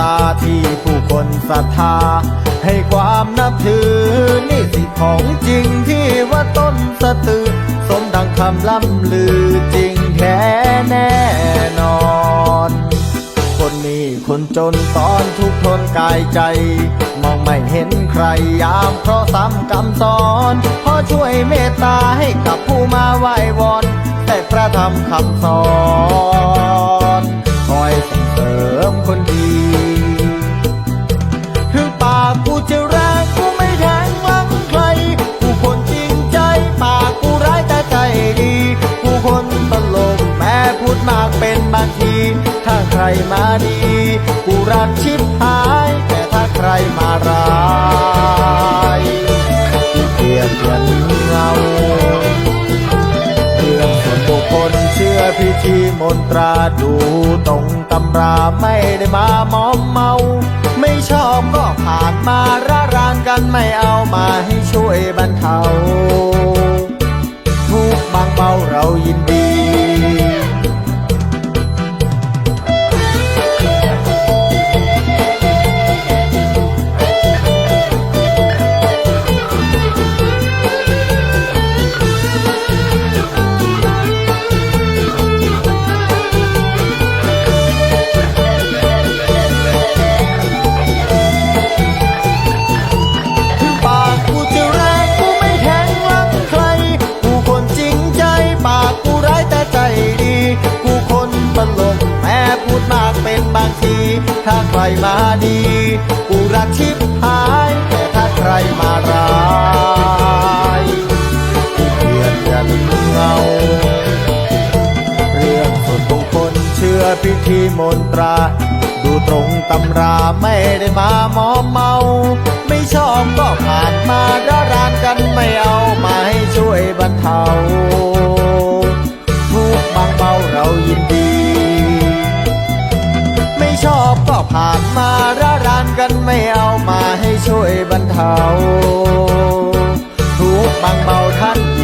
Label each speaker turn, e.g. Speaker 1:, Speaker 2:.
Speaker 1: ตาที่ผู้คนศรัทธา ให้ความนับถือ นี่สิของจริงที่ว่าต้นสตือ สมดังคำล่ำลือจริงแท้แน่นอน คนมีคนจนตอนทุกทนกายใจ มองไม่เห็นใครยามเพราะซ้ำกรรมสอนพอช่วยเมตตาให้กับผู้มาไหว้วอนแต่พระธรรมคำสอน มาดี กูรักชิบหาย แต่ถ้าใครมาร้ายกูเกลียดยันเงาเรื่องส่วนบุคคลเชื่อพิธีมนตราดูตรงตำราไม่ได้มามอมเมา ไม่ชอบก็ผ่านมาร่ารานกันไม่เอามาให้ช่วยบรรเทา มาดีกูรักชิบหายแต่ถ้าใครมาร้ายกูเกลียดยันเงา เรื่องส่วนบุคคลเชื่อพิธีมนตรา ดูตรงตำราไม่ได้มามอมเมา ไม่ชอบก็ผ่านมาด้ารานกันไม่เอามาให้ช่วยบรรเทา ไม่เอามาให้ช่วยบรรเทาทุกข์บางเบาท่าน